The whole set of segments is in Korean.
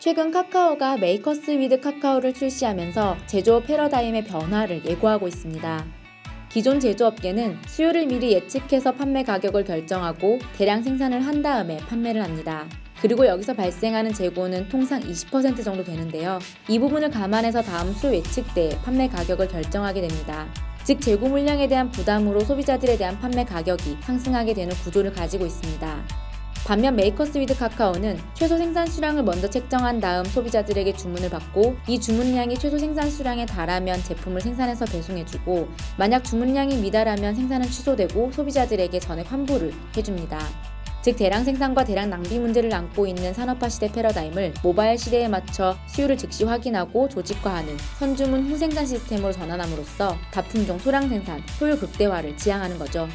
최근 카카오가 메이커스 위드 카카오를 출시하면서 제조업 패러다임의 변화를 예고하고 있습니다. 기존 제조업계는 수요를 미리 예측해서 판매 가격을 결정하고 대량 생산을 한 다음에 판매를 합니다. 그리고 여기서 발생하는 재고는 통상 20% 정도 되는데요. 이 부분을 감안해서 다음 수요 예측 때에 판매 가격을 결정하게 됩니다. 즉 재고 물량에 대한 부담으로 소비자들에 대한 판매 가격이 상승하게 되는 구조를 가지고 있습니다. 반면 메이커스 위드 카카오는 최소 생산 수량을 먼저 책정한 다음 소비자들에게 주문을 받고 이 주문량이 최소 생산 수량에 달하면 제품을 생산해서 배송해주고 만약 주문량이 미달하면 생산은 취소되고 소비자들에게 전액 환불을 해줍니다. 즉 대량 생산과 대량 낭비 문제를 안고 있는 산업화 시대 패러다임을 모바일 시대에 맞춰 수요를 즉시 확인하고 조직화하는 선주문 후생산 시스템으로 전환함으로써 다품종 소량 생산, 효율 극대화를 지향하는 거죠.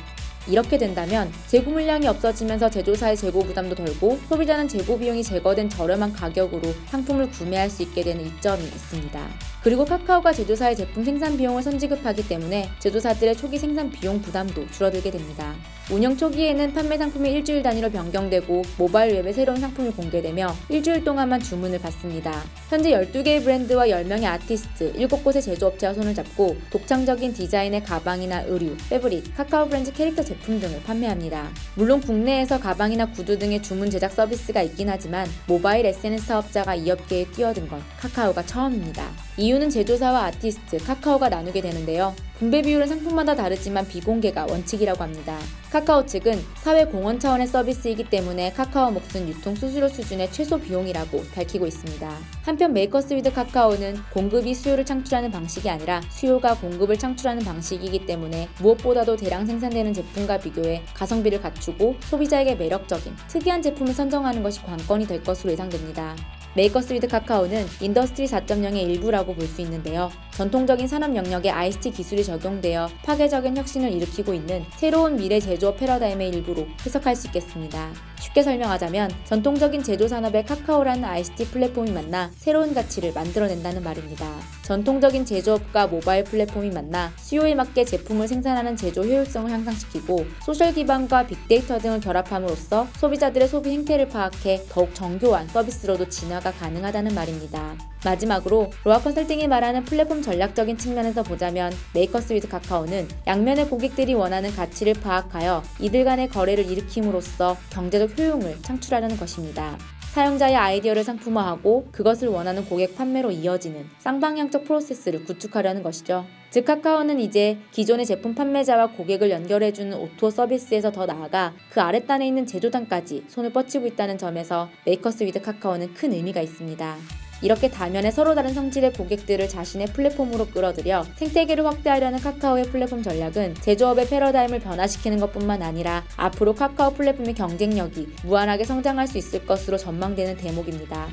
이렇게 된다면 재고 물량이 없어지면서 제조사의 재고 부담도 덜고 소비자는 재고 비용이 제거된 저렴한 가격으로 상품을 구매할 수 있게 되는 이점이 있습니다. 그리고 카카오가 제조사의 제품 생산 비용을 선지급하기 때문에 제조사들의 초기 생산 비용 부담도 줄어들게 됩니다. 운영 초기에는 판매 상품이 일주일 단위로 변경되고 모바일 웹에 새로운 상품이 공개되며 일주일 동안만 주문을 받습니다. 현재 12개의 브랜드와 10명의 아티스트, 7곳의 제조업체와 손을 잡고 독창적인 디자인의 가방이나 의류, 패브릭, 카카오 브랜드 캐릭터 제품 등을 판매합니다. 물론 국내에서 가방이나 구두 등의 주문 제작 서비스가 있긴 하지만 모바일 SNS 사업자가 이 업계에 뛰어든 건 카카오가 처음입니다. 이유는 제조사와 아티스트, 카카오가 나누게 되는데요. 분배 비율은 상품마다 다르지만 비공개가 원칙이라고 합니다. 카카오 측은 사회 공헌 차원의 서비스이기 때문에 카카오 몫은 유통 수수료 수준의 최소 비용이라고 밝히고 있습니다. 한편 메이커스 위드 카카오는 공급이 수요를 창출하는 방식이 아니라 수요가 공급을 창출하는 방식이기 때문에 무엇보다도 대량 생산되는 제품과 비교해 가성비를 갖추고 소비자에게 매력적인 특이한 제품을 선정하는 것이 관건이 될 것으로 예상됩니다. 메이커스 위드 카카오는 인더스트리 4.0의 일부라고 볼 수 있는데요. 전통적인 산업 영역에 ICT 기술이 적용되어 파괴적인 혁신을 일으키고 있는 새로운 미래 제조업 패러다임의 일부로 해석할 수 있겠습니다. 쉽게 설명하자면 전통적인 제조 산업의 카카오라는 ICT 플랫폼이 만나 새로운 가치를 만들어낸다는 말입니다. 전통적인 제조업과 모바일 플랫폼이 만나 수요에 맞게 제품을 생산하는 제조 효율성을 향상시키고 소셜 기반과 빅데이터 등을 결합함으로써 소비자들의 소비 행태를 파악해 더욱 정교한 서비스로도 진화가 가능하다는 말입니다. 마지막으로 로아 컨설팅이 말하는 플랫폼 전략적인 측면에서 보자면 메이커스 위드 카카오는 양면의 고객들이 원하는 가치를 파악하여 이들 간의 거래를 일으킴으로써 경제적 효용을 창출하려는 것입니다. 사용자의 아이디어를 상품화하고 그것을 원하는 고객 판매로 이어지는 쌍방향적 프로세스를 구축하려는 것이죠. 즉 카카오는 이제 기존의 제품 판매자와 고객을 연결해주는 오토 서비스에서 더 나아가 그 아랫단에 있는 제조단까지 손을 뻗치고 있다는 점에서 메이커스 위드 카카오는 큰 의미가 있습니다. 이렇게 다면에 서로 다른 성질의 고객들을 자신의 플랫폼으로 끌어들여 생태계를 확대하려는 카카오의 플랫폼 전략은 제조업의 패러다임을 변화시키는 것뿐만 아니라 앞으로 카카오 플랫폼의 경쟁력이 무한하게 성장할 수 있을 것으로 전망되는 대목입니다.